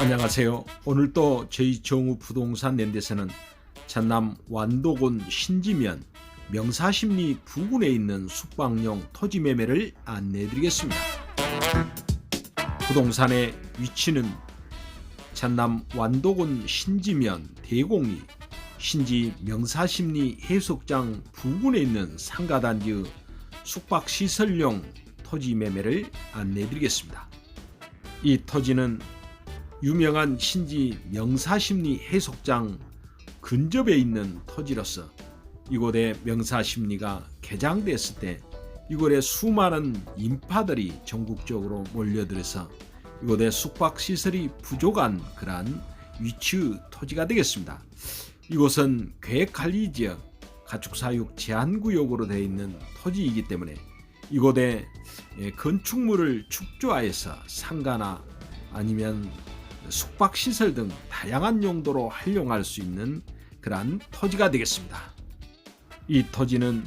안녕하세요. 오늘 또 저희 정우 부동산 랜드에서는 전남 완도군 신지면 명사심리 부근에 있는 숙박용 토지 매매를 안내해 드리겠습니다. 부동산의 위치는 전남 완도군 신지면 대공리 신지 명사심리 해수욕장 부근에 있는 상가단지의 숙박시설용 토지 매매를 안내해 드리겠습니다. 이 토지는 유명한 신지 명사심리 해속장 근접에 있는 토지로서 이곳에 명사심리가 개장됐을 때 이곳에 수많은 인파들이 전국적으로 몰려들어서 이곳에 숙박시설이 부족한 그러한 위치의 토지가 되겠습니다. 이곳은 계획관리지역 가축사육 제한구역으로 되어 있는 토지이기 때문에 이곳에 예, 건축물을 축조하여서 상가나 아니면 숙박시설 등 다양한 용도로 활용할 수 있는 그러한 토지가 되겠습니다. 이 토지는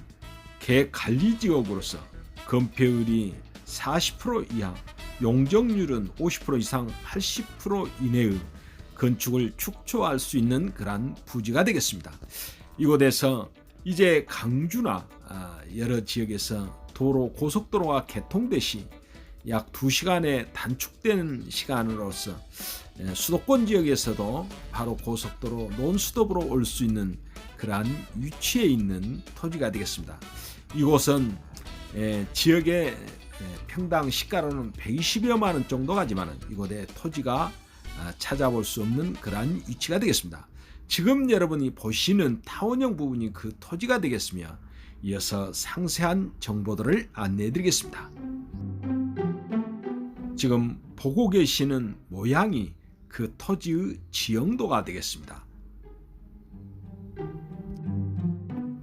계획관리지역으로서 건폐율이 40% 이하, 용적률은 50% 이상 80% 이내의 건축을 축소할 수 있는 그러한 부지가 되겠습니다. 이곳에서 이제 강주나 아, 여러 지역에서 도로 고속도로가 개통되시 약 2시간의 단축된 시간으로서 예, 수도권 지역에서도 바로 고속도로 논수도으로 올 수 있는 그러한 위치에 있는 토지가 되겠습니다. 이곳은 예, 지역의 예, 평당 시가로는 120여만 원 정도 가지만 이곳에 토지가 아, 찾아볼 수 없는 그러한 위치가 되겠습니다. 지금 여러분이 보시는 타원형 부분이 그 토지가 되겠으며 이어서 상세한 정보들을 안내해 드리겠습니다. 지금 보고 계시는 모양이 그 토지의 지형도가 되겠습니다.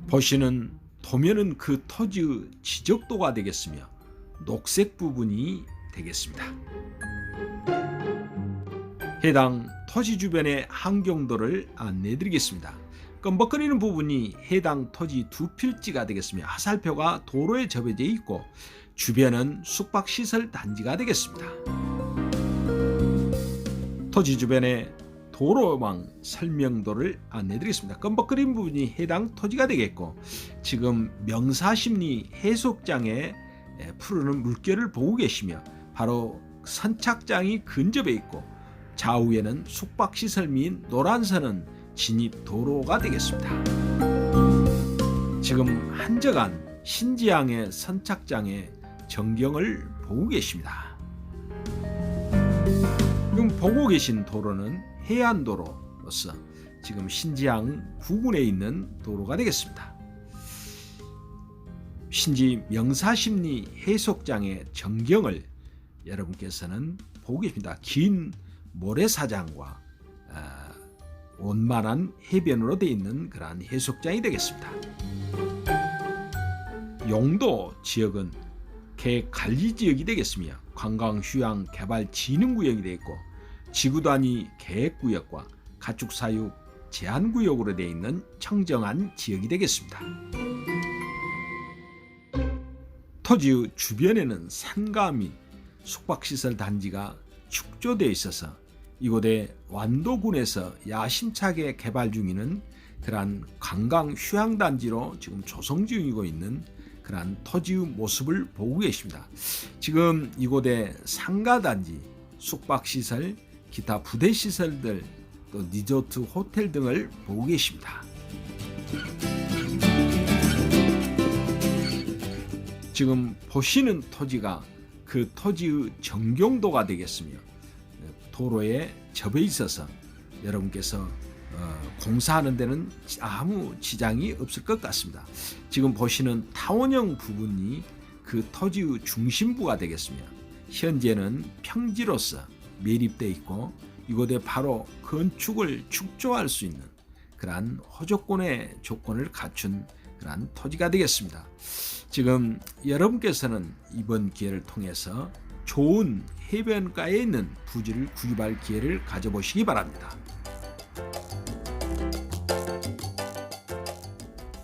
보시는 도면은 그 토지의 지적도가 되겠으며 녹색 부분이 되겠습니다. 해당 토지 주변의 환경도를 안내해 드리겠습니다. 껌벅거리는 부분이 해당 토지 두 필지가 되겠으며 화살표가 도로에 접해져 있고 주변은 숙박시설 단지가 되겠습니다. 토지 주변에 도로망 설명도를 안내드리겠습니다. 껌벅거린 부분이 해당 토지가 되겠고 지금 명사심리 해수욕장에 푸르는 물결을 보고 계시며 바로 선착장이 근접해 있고 좌우에는 숙박시설 및 노란선은 진입 도로가 되겠습니다. 지금 한적한 신지항의 선착장에 전경을 보고 계십니다. 지금 보고 계신 도로는 해안도로로서 지금 신지항 부근에 있는 도로가 되겠습니다. 신지 명사심리 해수장의 전경을 여러분께서는 보고 계십니다. 긴 모래사장과 아, 원만한 해변으로 되어 있는 그러한 해수장이 되겠습니다. 용도 지역은 개 관리 지역이 되겠으며 관광 휴양 개발 진흥 구역이 되어 있고 지구 단위 계획 구역과 가축 사육 제한 구역으로 되어 있는 청정한 지역이 되겠습니다. 토지 주변에는 산가 및 숙박시설 단지가 축조되어 있어서 이곳에 완도군에서 야심차게 개발 중이는 그러한 관광 휴양단지로 지금 조성 중이고 있는 그러한 토지의 모습을 보고 계십니다. 지금 이곳에 상가단지, 숙박시설, 기타 부대 시설들, 또 리조트 호텔 등을 보고 계십니다. 지금 보시는 토지가 그 토지의 정경도가 되겠으며 도로에 접해 있어서 여러분께서 어, 공사하는 데는 아무 지장이 없을 것 같습니다. 지금 보시는 타원형 부분이 그 토지의 중심부가 되겠으며 현재는 평지로서 매립되어 있고 이곳에 바로 건축을 축조할 수 있는 그러한 호조권의 조건을 갖춘 그러한 토지가 되겠습니다. 지금 여러분께서는 이번 기회를 통해서 좋은 해변가에 있는 부지를 구입할 기회를 가져보시기 바랍니다.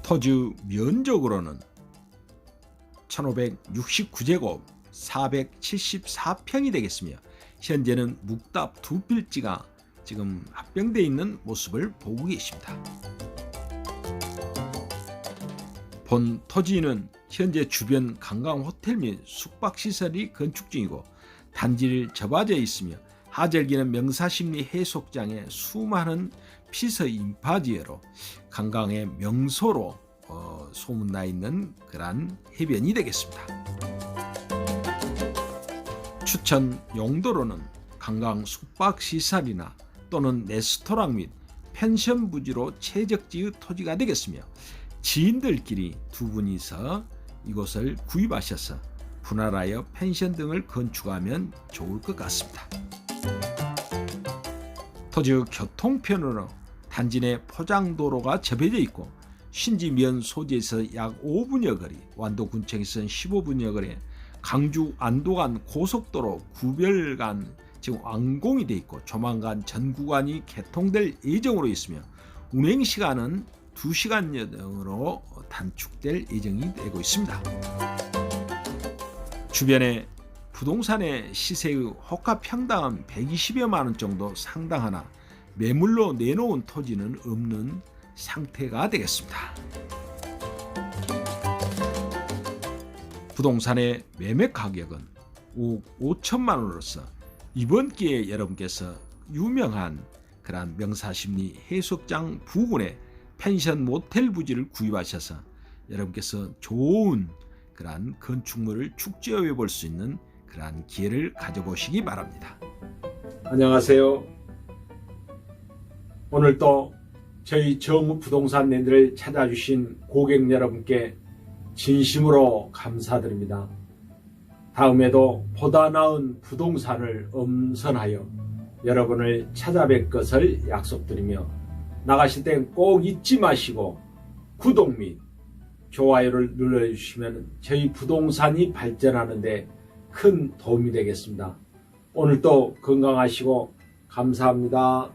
토지 면적으로는 1569제곱 474평이 되겠으며 현재는 묵답 두 필지가 지금 합병돼 있는 모습을 보고 계십니다. 본 토지는 현재 주변 관광 호텔 및 숙박 시설이 건축 중이고 단지를 접어져 있으며 하절기는 명사심리 해수욕장에 수많은 피서 인파지혜로 관광의 명소로 어, 소문나 있는 그러한 해변이 되겠습니다. 추천 용도로는 관광 숙박 시설이나 또는 레스토랑 및 펜션 부지로 최적지의 토지가 되겠으며 지인들끼리 두 분이서 이곳을 구입하셔서 분할하여 펜션 등을 건축하면 좋을 것 같습니다. 토지 교통편으로 단지 내 포장도로가 접해져 있고 신지면 소지에서 약 5분여 거리, 완도군청에서는 15분여 거리, 강주 안도간 고속도로 구별간 지금 완공이 돼 있고 조만간 전 구간이 개통될 예정으로 있으며 운행 시간은 2시간여로 단축될 예정이 되고 있습니다. 주변에 부동산의 시세의 호가 평당은 120여만 원 정도 상당하나 매물로 내놓은 토지는 없는 상태가 되겠습니다. 부동산의 매매 가격은 5억 5천만 원으로서 이번 기회에 여러분께서 유명한 그러한 명사심리 해수욕장 부근에 펜션 모텔 부지를 구입하셔서 여러분께서 좋은 그러한 건축물을 축제해 볼 수 있는 그러한 기회를 가져보시기 바랍니다. 안녕하세요. 오늘 또 저희 정우 부동산 랜드를 찾아주신 고객 여러분께 진심으로 감사드립니다. 다음에도 보다 나은 부동산을 엄선하여 여러분을 찾아뵐 것을 약속드리며 나가실 땐 꼭 잊지 마시고 구독 및 좋아요를 눌러주시면 저희 부동산이 발전하는데 큰 도움이 되겠습니다. 오늘도 건강하시고 감사합니다.